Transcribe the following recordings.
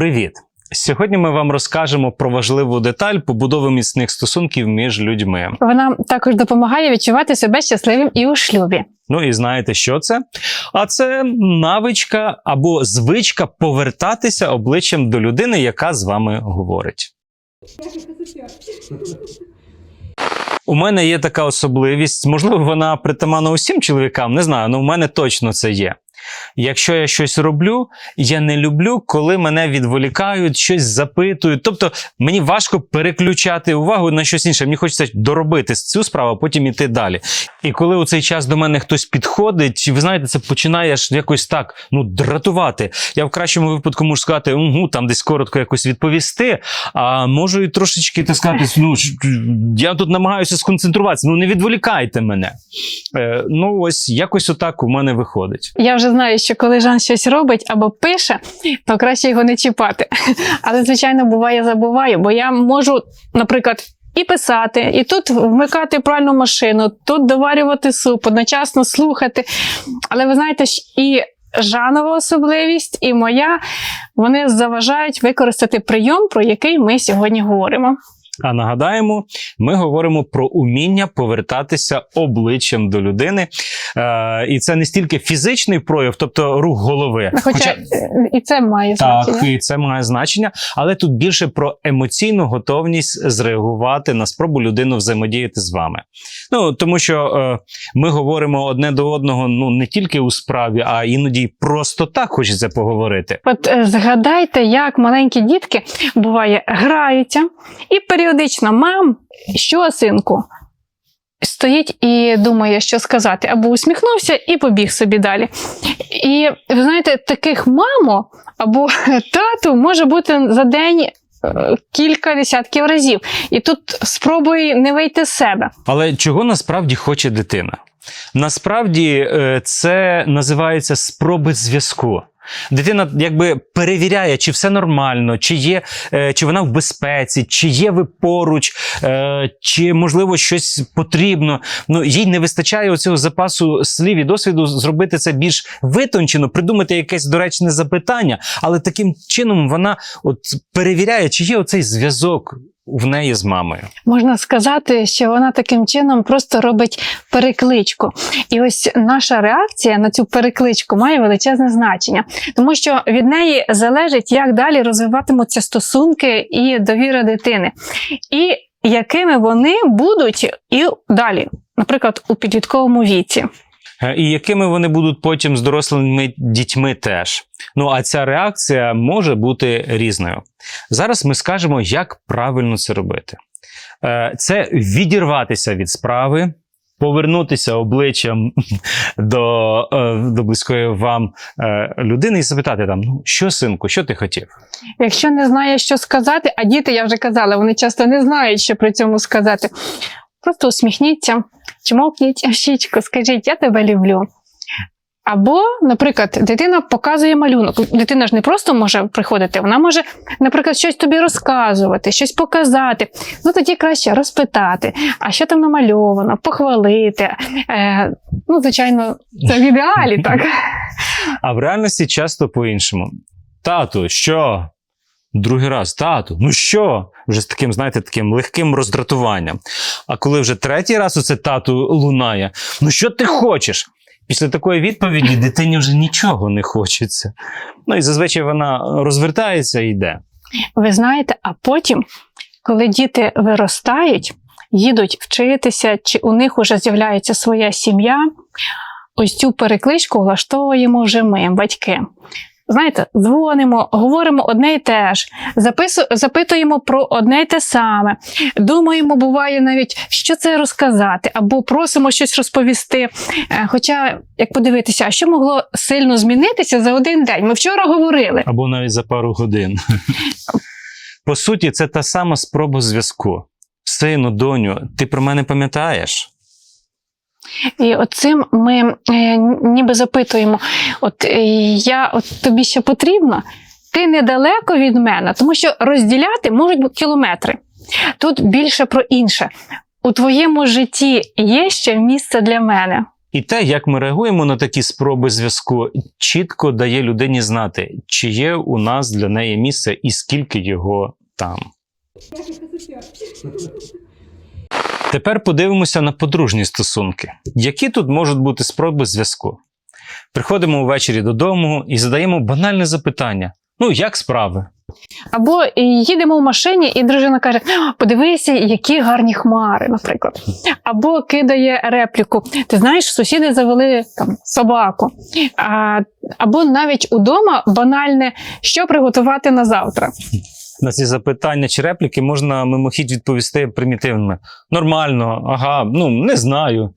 Привіт! Сьогодні ми вам розкажемо про важливу деталь побудови міцних стосунків між людьми. Вона також допомагає відчувати себе щасливим і у шлюбі. Ну і знаєте, що це? А це навичка або звичка повертатися обличчям до людини, яка з вами говорить. У мене є така особливість, можливо, вона притаманна усім чоловікам, не знаю, але в мене точно це є. Якщо я щось роблю, я не люблю, коли мене відволікають, щось запитують. Тобто мені важко переключати увагу на щось інше. Мені хочеться доробити цю справу, а потім іти далі. І коли у цей час до мене хтось підходить, ви знаєте, це починає якось так ну дратувати. Я в кращому випадку можу сказати, угу, там десь коротко якось відповісти. А можу і трошечки так сказати, ну я тут намагаюся сконцентруватися. Ну не відволікайте мене. Е, ну ось якось отак у мене виходить. Я вже знаю, що коли Жан щось робить або пише, то краще його не чіпати. Але, звичайно, буває, забуваю, бо я можу, наприклад, і писати, і тут вмикати пральну машину, тут доварювати суп, одночасно слухати. Але ви знаєте, і Жанова особливість, і моя вони заважають використати прийом, про який ми сьогодні говоримо. А нагадаємо, ми говоримо про уміння повертатися обличчям до людини. Е, і це не стільки фізичний прояв, тобто рух голови. Хоча, е, і це має так, значення. і це має значення, але тут більше про емоційну готовність зреагувати на спробу людину взаємодіяти з вами. Ну тому що е, ми говоримо одне до одного ну не тільки у справі, а іноді просто так хочеться поговорити. От е, згадайте, як маленькі дітки буває граються, і періодично мам, що синку? Стоїть і думає, що сказати, або усміхнувся і побіг собі далі. І ви знаєте, таких мамо або тату може бути за день е, кілька десятків разів. І тут спробуй не вийти з себе. Але чого насправді хоче дитина? Насправді е, це називається спроби зв'язку. Дитина якби перевіряє, чи все нормально, чи є, е, чи вона в безпеці, чи є ви поруч, е, чи можливо щось потрібно. Ну їй не вистачає оцього запасу слів і досвіду зробити це більш витончено, придумати якесь доречне запитання, але таким чином вона от перевіряє, чи є оцей зв'язок в неї з мамою. Можна сказати, що вона таким чином просто робить перекличку. І ось наша реакція на цю перекличку має величезне значення, тому що від неї залежить, як далі розвиватимуться стосунки і довіра дитини, і якими вони будуть і далі, наприклад, у підлітковому віці. Е, І якими вони будуть потім з дорослими дітьми теж. Ну а ця реакція може бути різною. Зараз ми скажемо, як правильно це робити. Е, Це відірватися від справи, повернутися обличчям до, е, до близької вам людини і запитати там: ну що, синку, що ти хотів? Якщо не знає, що сказати, а діти, я вже казала, вони часто не знають, що при цьому сказати. Просто усміхніться, чмокніть щічку, скажіть, я тебе люблю. Або, наприклад, дитина показує малюнок. Дитина ж не просто може приходити, вона може, наприклад, щось тобі розказувати, щось показати. Ну тоді краще розпитати, а що там намальовано, похвалити. Е, ну, звичайно, це в ідеалі, так. А в реальності часто по-іншому. Тату, що? Другий раз, тату, ну що? Вже з таким, знаєте, таким легким роздратуванням. А коли вже третій раз оце тату лунає, ну що ти хочеш? Після такої відповіді дитині вже нічого не хочеться. Ну і зазвичай вона розвертається і йде. Ви знаєте, а потім, коли діти виростають, їдуть вчитися, чи у них уже з'являється своя сім'я, ось цю перекличку влаштовуємо вже ми, батьки. Знаєте, дзвонимо, говоримо одне й те ж, запису, запитуємо про одне й те саме. Думаємо, буває навіть, що це розказати, або просимо щось розповісти. Е, Хоча, як подивитися, що могло сильно змінитися за один день? Ми вчора говорили. Або навіть за пару годин. По суті, це та сама спроба зв'язку. Сину, доню, ти про мене пам'ятаєш? І оцим ми е, ніби запитуємо: от е, я от тобі ще потрібно, ти недалеко від мене, тому що розділяти можуть бути кілометри. Тут більше про інше. У твоєму житті є ще місце для мене. І те, як ми реагуємо на такі спроби зв'язку, чітко дає людині знати, чи є у нас для неї місце і скільки його там. Тепер подивимося на подружні стосунки. Які тут можуть бути спроби зв'язку? Приходимо ввечері додому і задаємо банальне запитання: ну, як справи? Або їдемо в машині, і дружина каже: «О, подивися, які гарні хмари, наприклад. Або кидає репліку: Ти знаєш, сусіди завели там собаку. Або навіть удома банальне, що приготувати на завтра. На ці запитання чи репліки можна мимохідь відповісти примітивними. Нормально, ага, ну не знаю.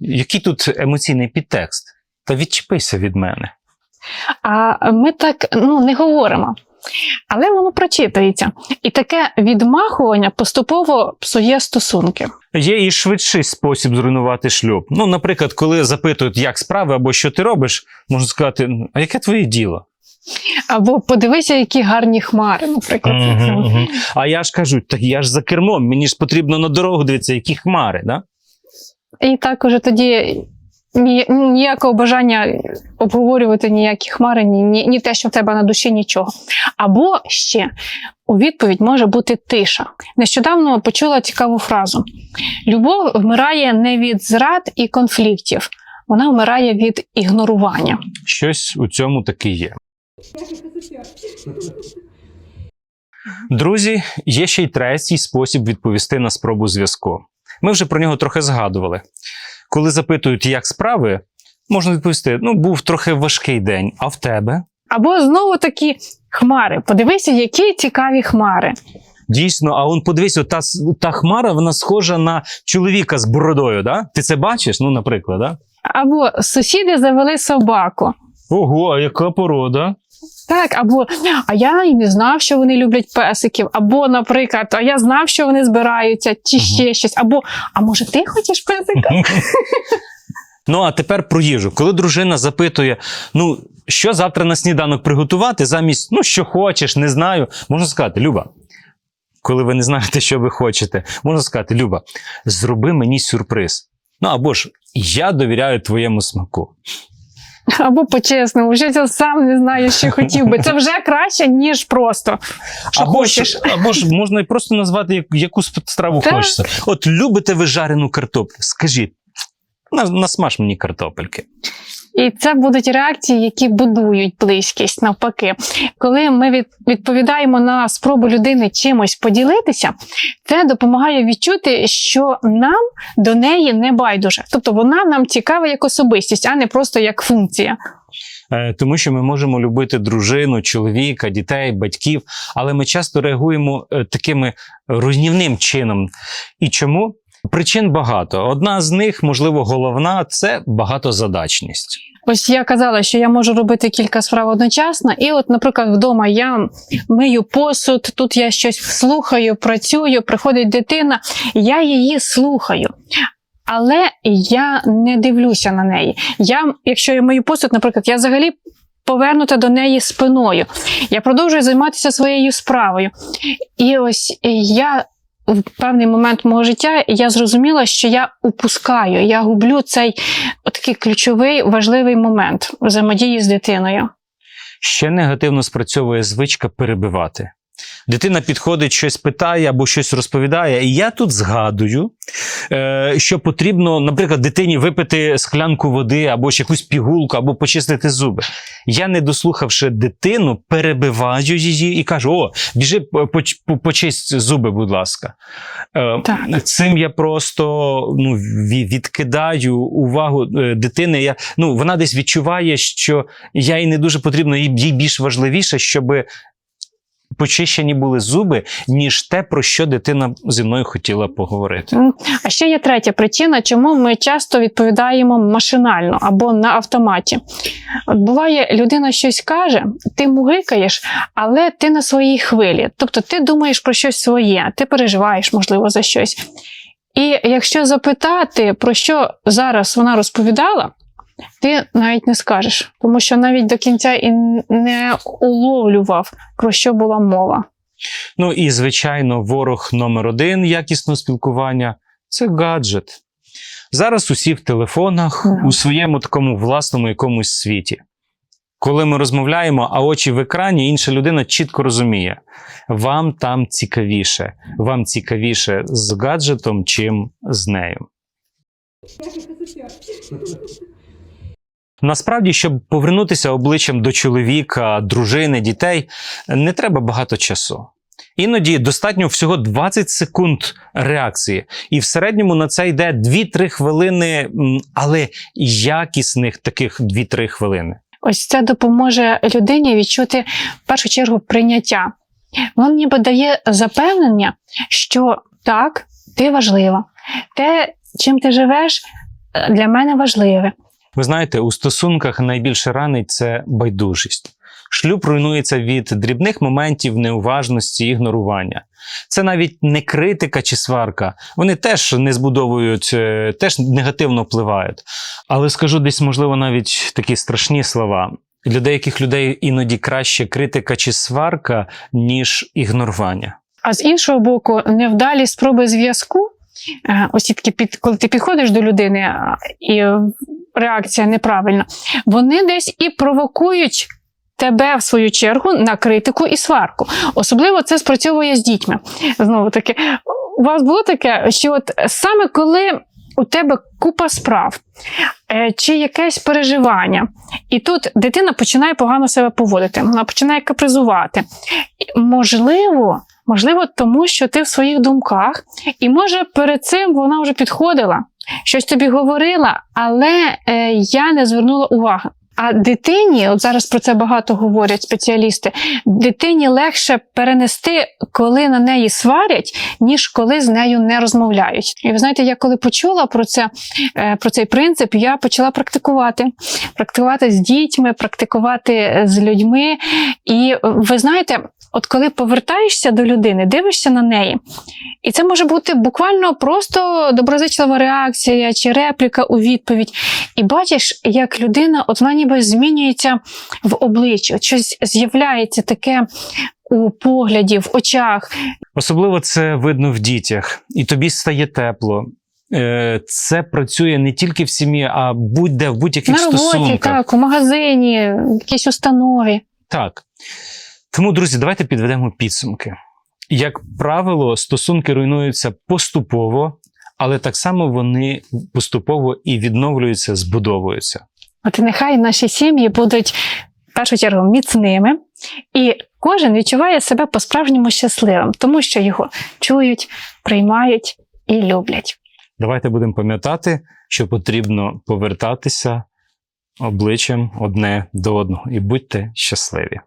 Який тут емоційний підтекст? Та відчепися від мене. А ми так ну, не говоримо. Але воно прочитується. І таке відмахування поступово псує стосунки. Є і швидший спосіб зруйнувати шлюб. Ну, наприклад, коли запитують, як справи або що ти робиш, можна сказати, «Ну, а яке твоє діло? Або подивися, які гарні хмари, наприклад. А я ж кажу, так я ж за кермом, мені ж потрібно на дорогу дивитися, які хмари, да? І так уже тоді ніякого бажання обговорювати ніякі хмари, ні, ні, ні те, що в тебе на душі, нічого. Або ще у відповідь може бути тиша. Нещодавно почула цікаву фразу: любов вмирає не від зрад і конфліктів, вона вмирає від ігнорування. Щось у цьому таки є. Друзі, є ще й третій спосіб відповісти на спробу зв'язку. Ми вже про нього трохи згадували. Коли запитують, як справи, можна відповісти: ну, був трохи важкий день, а в тебе? Або знову такі хмари. Подивися, які цікаві хмари. Дійсно, а он подивись, от та, та хмара, вона схожа на чоловіка з бородою, да? Ти це бачиш? Ну, наприклад, да? Або сусіди завели собаку. Ого, а яка порода? Так, або а я і не знав, що вони люблять песиків, або, наприклад, а я знав, що вони збираються, чи ще щось, або а може ти хочеш песика? Ну, а тепер про їжу. Коли дружина запитує, ну, що завтра на сніданок приготувати, замість ну, що хочеш, не знаю, можна сказати, Люба. Коли ви не знаєте, що ви хочете, можна сказати, Люба, зроби мені сюрприз. Ну або ж я довіряю твоєму смаку. Або по-чесному, що я сам не знаю, що хотів би. Це вже краще, ніж просто. Що або, хочеш. ж, або ж можна і просто назвати як, яку сп- страву Так. хочеться. От любите ви жарену картоплю? Скажіть, на, насмаж мені картопельки. І це будуть реакції, які будують близькість навпаки. Коли ми від, відповідаємо на спробу людини чимось поділитися, це допомагає відчути, що нам до неї не байдуже. Тобто вона нам цікава як особистість, а не просто як функція. Е, Тому що ми можемо любити дружину, чоловіка, дітей, батьків, але ми часто реагуємо е, такими руйнівним чином. І чому? Причин багато. Одна з них, можливо, головна це багатозадачність. Ось я казала, що я можу робити кілька справ одночасно, і, от, наприклад, вдома я мию посуд, тут я щось слухаю, працюю, приходить дитина, я її слухаю. Але я не дивлюся на неї. Я, якщо я мию посуд, наприклад, я взагалі повернута до неї спиною. Я продовжую займатися своєю справою. І ось я в певний момент мого життя я зрозуміла, що я упускаю, я гублю цей такий ключовий важливий момент взаємодії з дитиною. Ще негативно спрацьовує звичка перебивати. Дитина підходить, щось питає або щось розповідає, і я тут згадую, е, що потрібно, наприклад, дитині випити склянку води або ж якусь пігулку, або почистити зуби. Я, не дослухавши дитину, перебиваю її і кажу: о, біжи, по- почисть зуби, будь ласка. Е, Так. Цим я просто ну, відкидаю увагу е, дитини. Я, ну, вона десь відчуває, що я їй не дуже потрібно, їй їй більш важливіше, щоб почищені були зуби, ніж те, про що дитина зі мною хотіла поговорити. А ще є третя причина, чому ми часто відповідаємо машинально або на автоматі. От буває, людина щось каже, ти мугикаєш, але ти на своїй хвилі. Тобто ти думаєш про щось своє, ти переживаєш, можливо, за щось. І якщо запитати, про що зараз вона розповідала, ти навіть не скажеш, тому що навіть до кінця і не уловлював, про що була мова. Ну і звичайно, ворог номер один якісного спілкування це гаджет. Зараз усі в телефонах, Да. у своєму такому власному якомусь світі. Коли ми розмовляємо, а очі в екрані, інша людина чітко розуміє, вам там цікавіше, вам цікавіше з гаджетом, чим з нею. Насправді, щоб повернутися обличчям до чоловіка, дружини, дітей, не треба багато часу. Іноді достатньо всього 20 секунд реакції, і в середньому на це йде 2-3 хвилини, але якісних таких 2-3 хвилини. Ось це допоможе людині відчути в першу чергу прийняття. Воно ніби дає запевнення, що так, ти важлива. Те, чим ти живеш, е, для мене важливе. Ви знаєте, у стосунках найбільше ранить це байдужість. Шлюб руйнується від дрібних моментів неуважності, ігнорування. Це навіть не критика чи сварка. Вони теж не збудовують, е, теж негативно впливають. Але скажу десь, можливо, навіть такі страшні слова. Для деяких людей іноді краще критика чи сварка, ніж ігнорування. А з іншого боку, невдалі спроби зв'язку, ось такі під, коли ти підходиш до людини і е, реакція неправильна, вони десь і провокують. Тебе в свою чергу на критику і сварку. Особливо це спрацьовує з дітьми. Знову таки, у вас було таке, що от саме коли у тебе купа справ е, чи якесь переживання, і тут дитина починає погано себе поводити, вона починає капризувати. Можливо, можливо, тому що ти в своїх думках, і може перед цим вона вже підходила, щось тобі говорила, але е, я не звернула уваги. А дитині, от зараз про це багато говорять спеціалісти, дитині легше перенести, коли на неї сварять, ніж коли з нею не розмовляють. І ви знаєте, я коли почула про це, е, про цей принцип, я почала практикувати. Практикувати з дітьми, практикувати е, з людьми. І ви знаєте, от коли повертаєшся до людини, дивишся на неї, і це може бути буквально просто доброзичлива реакція чи репліка у відповідь. І бачиш, як людина, от вона ніби змінюється в обличчі, от щось з'являється таке у погляді, в очах. Особливо це видно в дітях, і тобі стає тепло. Е, Це працює не тільки в сім'ї, а будь-де в будь-яких На роботі, стосунках. так, у магазині, в якійсь установі. Так. Тому, друзі, давайте підведемо підсумки. Як правило, стосунки руйнуються поступово, але так само вони поступово і відновлюються, збудовуються. От нехай наші сім'ї будуть в першу чергу міцними, і кожен відчуває себе по-справжньому щасливим, тому що його чують, приймають і люблять. Давайте будемо пам'ятати, що потрібно повертатися обличчям одне до одного і будьте щасливі.